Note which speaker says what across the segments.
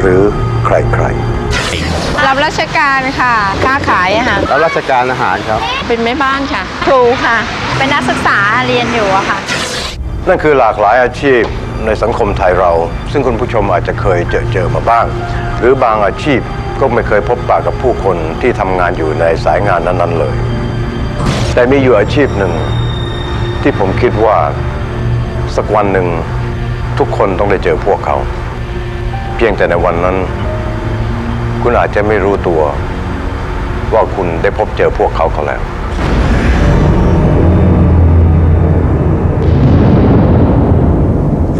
Speaker 1: หรือใคร
Speaker 2: รับราชการค่ะ ค้าขายอะค่ะ
Speaker 3: รับราชการอาหารครับ
Speaker 2: เป็นแม่บ้านค่ะ ครูค่ะ
Speaker 4: เป็นนักศึกษาเรียนอยู่อะค่ะ
Speaker 1: ๆนั่นคือหลากหลายอาชีพในสังคมไทยเรา ซึ่งคุณผู้ชมอาจจะเคยเจอเจอมาบ้าง หรือบางอาชีพก็ไม่เคยพบปะกับผู้คนที่ทำงานอยู่ในสายงานนั้น ๆ เลย แต่มีอยู่อาชีพหนึ่ง ที่ผมคิดว่าสักวันหนึ่งทุกคนต้องได้เจอพวกเขาเพียงแต่ในวันนั้น คุณอาจจะไม่รู้ตัว ว่าคุณได้พบเจอพวกเขาเขาแล้ว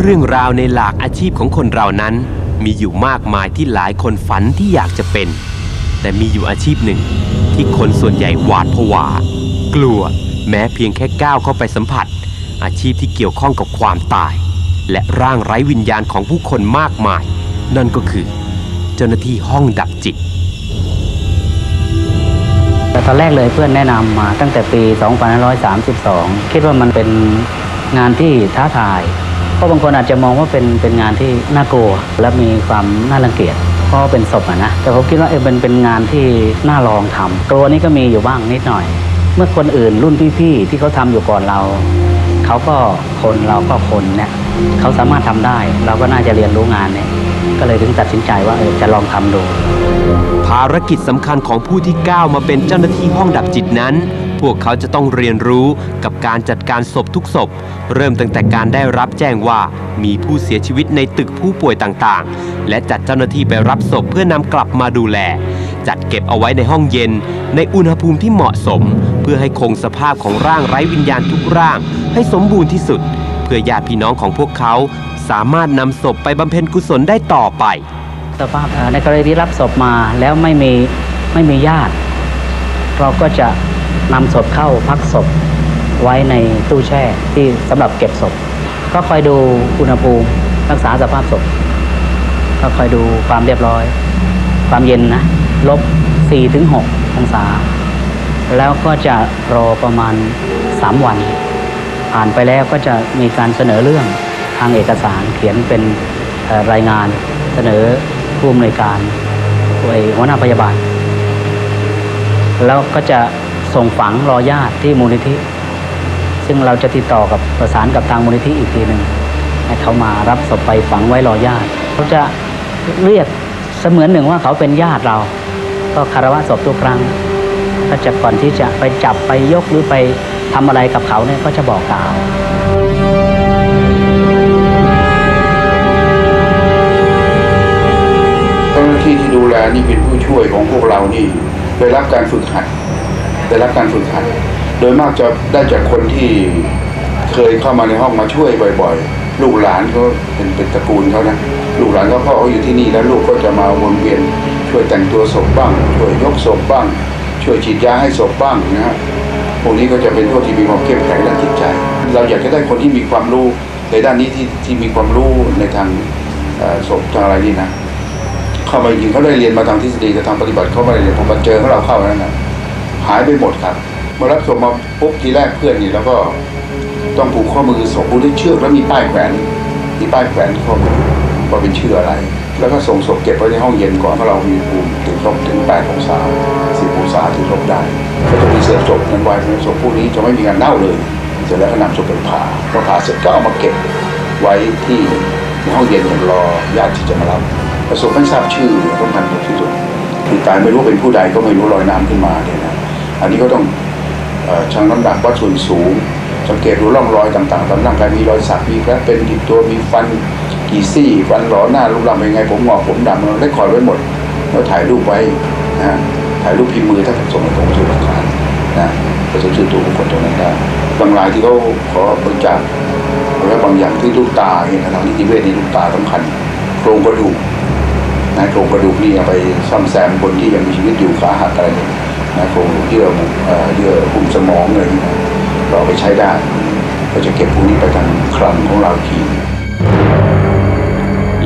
Speaker 5: เรื่องราวในหลากอาชีพของคนเรานั้น มีอยู่มากมายที่หลายคนฝันที่อยากจะเป็น แต่มีอยู่อาชีพหนึ่ง ที่คนส่วนใหญ่หวาดผวา กลัวแม้เพียงแค่ก้าวเข้าไปสัมผัส อาชีพที่เกี่ยวข้องกับความตาย และร่างไร้วิญญาณของผู้คนมากมาย นั่นก็คือเจ้าหน้าที่ห้องดับจิต
Speaker 6: แต่ตอนแรกเลยเพื่อนแนะนำมาตั้งแต่ปี 2532 คิดว่ามันเป็นงานที่ท้าทาย เพราะบางคนอาจจะมองว่าเป็นเป็นงานที่น่ากลัว และมีความน่ารังเกียจเพราะเป็นศพอะนะ แต่ผมคิดว่าเออเป็นเป็นงานที่น่าลองทำกลัวนี่ก็มีอยู่บ้างนิดหน่อย เมื่อคนอื่นรุ่นพี่ๆที่เขาทำอยู่ก่อนเราเขาก็คนเราก็คนเนี่ยเขาสามารถทำได้ เราก็น่าจะเรียนรู้งานเนี่ย ก็เลยถึงตัดสินใจว่าเออจะลองทำดู
Speaker 5: ภารกิจสำคัญของผู้ที่ก้าวมาเป็นเจ้าหน้าที่ห้องดับจิตนั้น พวกเขาจะต้องเรียนรู้กับการจัดการศพทุกศพ เริ่มตั้งแต่การได้รับแจ้งว่ามีผู้เสียชีวิตในตึกผู้ป่วยต่างๆ และจัดเจ้าหน้าที่ไปรับศพเพื่อนำกลับมาดูแล จัดเก็บเอาไว้ในห้องเย็น ในอุณหภูมิที่เหมาะสม เพื่อให้คงสภาพของร่างไร้วิญญาณทุกร่าง ให้สมบูรณ์ที่สุด เพื่อญาติพี่น้องของพวกเขา สามารถนำศพไปบำเพ็ญกุศลได้ต่อไป
Speaker 6: สภาพในกรณีที่รับศพมาแล้วไม่มีไม่มีญาติ เราก็จะนำศพเข้าพักศพไว้ในตู้แช่ที่สำหรับเก็บศพ ก็คอยดูอุณหภูมิรักษาสภาพศพ ก็คอยดูความเรียบร้อย ความเย็นนะลบ4ถึง6องศา แล้วก็จะรอประมาณ 3 วัน ผ่านไปแล้วก็จะมีการเสนอเรื่อง ทางเอกสารเขียนเป็นรายงานเสนอผู้อำนวยการหัวหน้าพยาบาล แล้วก็จะส่งฝังรอญาติที่มูลนิธิ ซึ่งเราจะติดต่อกับประสานกับทางมูลนิธิอีกทีหนึ่งให้เขามารับศพไปฝังไว้รอญาติเขาจะเรียกเสมือนหนึ่งว่าเขาเป็นญาติเรา ก็คารวะศพทุกครั้งก็จะก่อนที่จะไปจับไปยกหรือไปทำอะไรกับเขาเนี่ยก็จะบอกกล่าวา
Speaker 7: ที่ที่ดูแลนี่เป็นผู้ช่วยของพวกเรานี่ได้รับการฝึกหัดได้รับการฝึกหัด โดยมากจะได้จากคนที่เคยเข้ามาในห้องมาช่วยบ่อย ๆ ลูกหลานก็เป็นเป็นตระกูลเขานะลูกหลานก็พ่อเขาอยู่ที่นี่แล้วลูกก็จะมาวนเวียนช่วยแต่งตัวศพบ้าง ช่วยยกศพบ้าง ช่วยฉีดยาให้ศพบ้างนะฮะพวกนี้ก็จะเป็นพวกที่มีความเข้มแข็งด้านจิตใจ เราอยากจะได้คนที่มีความรู้ในด้านนี้ที่ที่มีความรู้ในทางศพทางอะไรนี่นะ เข้ามาจริงเขาได้เรียนมาทางทฤษฎีกับทางปฏิบัติเขาไม่ได้เรียนพอมาเจอของเราเข้านั้นนะหายไปหมดครับเมื่อรับศพมาปุ๊บทีแรกเพื่อนนี่แล้วก็ต้องผูกข้อมือศพผูกด้วยเชือกแล้วมีป้ายแขวนมีป้ายแขวนข้อมือว่าเป็นชื่ออะไร แล้วก็ส่งศพเก็บไว้ในห้องเย็นก่อนเพราะเรามีภูมิถึงลบถึงแปดองศาสิบองศาถึงลบได้ก็จะมีเศษศพนั้นไว้เพราะฉะนั้นศพพวกนี้จะไม่มีการเน่าเลยเสร็จแล้วก็นำศพไปผ่าพอผ่าเสร็จก็เอามาเก็บไว้ที่ห้องเย็นอย่างรอญาติที่จะมารับ ประสบไม่ทราบชื่อสำคัญที่สุดคือตายไม่รู้เป็นผู้ใดก็ไม่รู้ลอยน้ำขึ้นมาเนี่ยนะอันนี้ก็ต้องอ่อชั่งน้ำหนักวัดส่วนสูง สังเกตดูร่องรอยต่างๆตามร่างกายมีรอยสักมีแผลเป็นติดตัวมีฟันกี่ซี่ฟันหลอหน้ารูปร่างเป็นไงผมหงอกผมดำเราได้คอยไว้หมดแล้วถ่ายรูปไว้นะถ่ายรูปพิมพ์มือถ้าส่งให้ผมช่วยหลักฐานนะไปส่งชื่อตัวบุคคลตรงนั้นได้บางรายที่เขาขอบริจาคแล้วบางอย่างที่ลูกตาเนี่ยนทางนิติเวชนี่ลูกตาสำคัญ โครงกระดูก นะโครงกระดูกนี่เอาไปซ่อมแซมคนที่ยังมีชีวิตอยู่ขาหักอะไรเนี่ยนะโครงเยื่อบุเอ่อเยื่อหุ้มสมองอะไรอย่เงี้ยเราไปใช้ได้ก็จะเก็บพวกนี้ไปทางคลังของเราที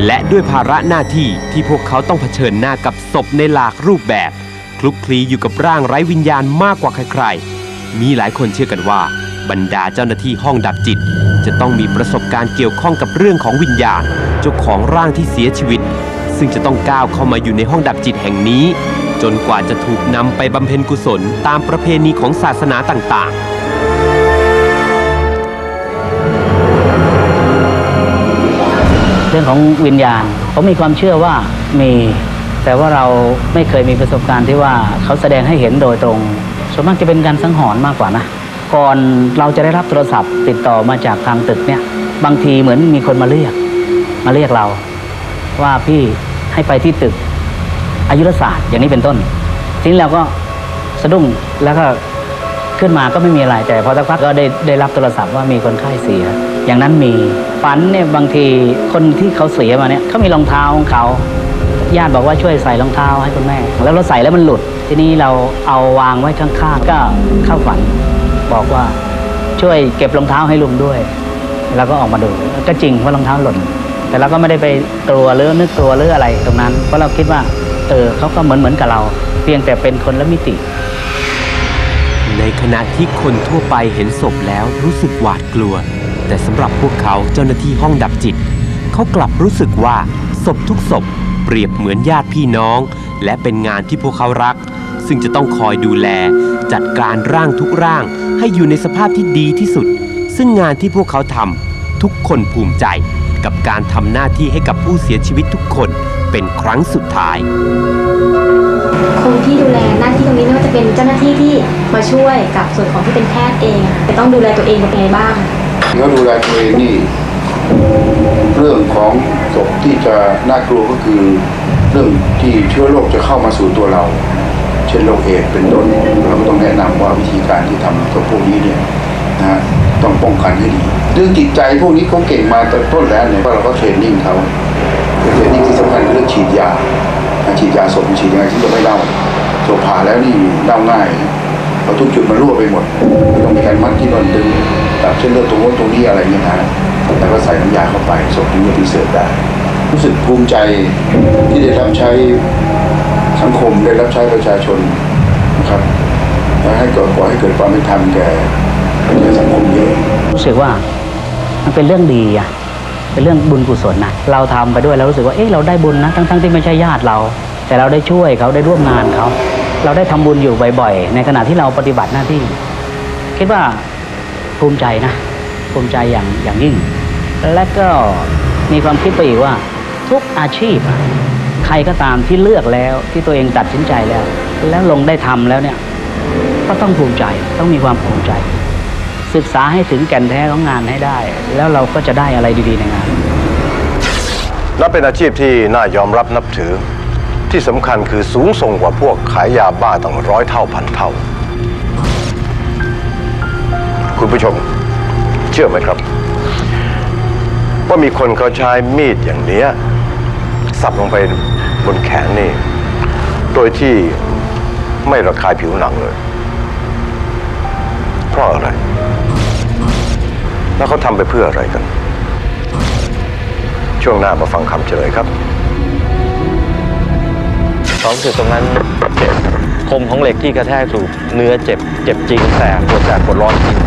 Speaker 5: และด้วยภาระหน้าที่ที่พวกเขาต้องเผชิญหน้ากับศพในหลากรูปแบบ คลุกคลีอยู่กับร่างไร้วิญญาณมากกว่าใครๆ มีหลายคนเชื่อกันว่า บรรดาเจ้าหน้าที่ห้องดับจิต จะต้องมีประสบการณ์เกี่ยวข้องกับเรื่องของวิญญาณเจ้าของร่างที่เสียชีวิต ซึ่งจะต้องก้าวเข้ามาอยู่ในห้องดับจิตแห่งนี้ จนกว่าจะถูกนำไปบำเพ็ญกุศลตามประเพณีของศาสนาต่างๆ
Speaker 6: เรื่องของวิญญาณผมมีความเชื่อว่ามี แต่ว่าเราไม่เคยมีประสบการณ์ที่ว่าเขาแสดงให้เห็นโดยตรงส่วนมากจะเป็นการสังหรณ์มากกว่านะก่อนเราจะได้รับโทรศัพท์ ติดต่อมาจากทางตึกเนี่ย บางทีเหมือนมีคนมาเรียก มาเรียกเรา ว่าพี่ ให้ไปที่ตึกอายุรศาสตร์อย่างนี้เป็นต้น ทีนี้เราก็สะดุ้งแล้วก็ขึ้นมาก็ไม่มีอะไรแต่พอสักพักก็ได้ได้รับโทรศัพท์ว่ามีคนไข้เสีย อย่างนั้นมีฝันเนี่ยบางทีคนที่เขาเสียมาเนี่ยเขามีรองเท้าของเขาญาติบอกว่าช่วยใส่รองเท้าให้คุณแม่ แล้วเราใส่แล้วมันหลุด ทีนี้เราเอาวางไว้ข้างๆก็เข้าฝัน บอกว่าช่วยเก็บรองเท้าให้ลุงด้วย แล้วก็ออกมาดูก็จริงว่ารองเท้าหล่น แต่เราก็ไม่ได้ไปกลัวหรือนึกกลัวหรืออะไรตรงนั้น เพราะเราคิดว่าเออเขาก็เหมือนเหมือนกับเรา เพียงแต่เป็นคนละมิติ
Speaker 5: ในขณะที่คนทั่วไปเห็นศพแล้วรู้สึกหวาดกลัว แต่สำหรับพวกเขาเจ้าหน้าที่ห้องดับจิต เขากลับรู้สึกว่าศพทุกศพ เปรียบเหมือนญาติพี่น้อง และเป็นงานที่พวกเขารัก ซึ่งจะต้องคอยดูแล จัดการร่างทุกร่าง ให้อยู่ในสภาพที่ดีที่สุด ซึ่งงานที่พวกเขาทำทุกคนภูมิใจ กับการทำหน้าที่ให้กับผู้เสียชีวิตทุกคนเป็นครั้งสุดท้าย
Speaker 3: คนที่ดูแลหน้าที่ตรงนี้ไม่ว่าจะเป็นเจ้าหน้าที่ที่มาช่วยกับส่วนของที่เป็นแพทย์เองอะจะต้องดูแลตัวเองเป็นยังไงบ้าง
Speaker 7: เขาดูแลตัวเองนี่เรื่องของศพที่จะน่ากลัวก็คือเรื่องที่เชื้อโรคจะเข้ามาสู่ตัวเรา เช่นโรคเอดส์เป็นต้นเราก็ต้องแนะนำว่าวิธีการที่ทำกับพวกนี้เนี่ยนะฮะต้อง ป้องกันให้ดีเรื่องจิตใจพวกนี้เขาเก่งมาตั้งต้นแล้วเนี่ยเพราะเราก็เทรนนิ่งเขาเทรนนิ่งที่สำคัญเรื่องฉีดยาฉีดยาศพฉีดยังไงที่จะไม่เน่าศพผ่าแล้วนี่เน่าง่ายเราทุกจุดมันรั่วไปหมดต้องมีการมัดที่นอนดึงตัดเส้นเลือดตรงนู้นตรงนี้อะไรเงี้ยนะแล้วก็ใส่น้ำยาเข้าไปศพถึงจะพิเศษได้ รู้สึกภูมิใจที่ได้รับใช้สังคมได้รับใช้ประชาชนนะครับและให้เกิดก่อให้เกิดความเป็นธรรมแก่
Speaker 6: รู้สึกว่ามันเป็นเรื่องดีอะเป็นเรื่องบุญกุศลนะเราทำไปด้วยแล้วรู้สึกว่าเอ๊ะเราได้บุญนะทั้งๆที่ไม่ใช่ญาติเรา แต่เราได้ช่วยเขาได้ร่วมงานเขาเราได้ทำบุญอยู่บ่อยๆ ในขณะที่เราปฏิบัติหน้าที่ คิดว่าภูมิใจนะ ภูมิใจอย่างอย่างยิ่ง และก็มีความคิดไปอีกว่า ทุกอาชีพ ใครก็ตามที่เลือกแล้วที่ตัวเองตัดสินใจแล้ว แล้วลงได้ทำแล้วเนี่ย ก็ต้องภูมิใจต้องมีความภูมิใจ ศึกษาให้ถึงแก่นแท้ของงานให้ได้ แล้วเราก็จะได้อะไรดีๆในงาน
Speaker 1: นับเป็นอาชีพที่น่ายอมรับนับถือ ที่สำคัญคือสูงส่งกว่าพวกขายยาบ้าตั้งร้อยเท่าพันเท่า คุณผู้ชม เชื่อไหมครับ ว่ามีคนเขาใช้มีดอย่างเนี้ยสับลงไปบนแขนนี่ โดยที่ไม่ระคายผิวหนังเลย เพราะอะไร แล้วเขาทำไปเพื่ออะไรกัน ช่วงหน้ามาฟังคำเฉลยครับ
Speaker 8: ความรู้สึกตรงนั้นเจ็บคมของเหล็กที่กระแทกสู่เนื้อเจ็บ เจ็บจริงแต่ปวดแสบปวดร้อนจริง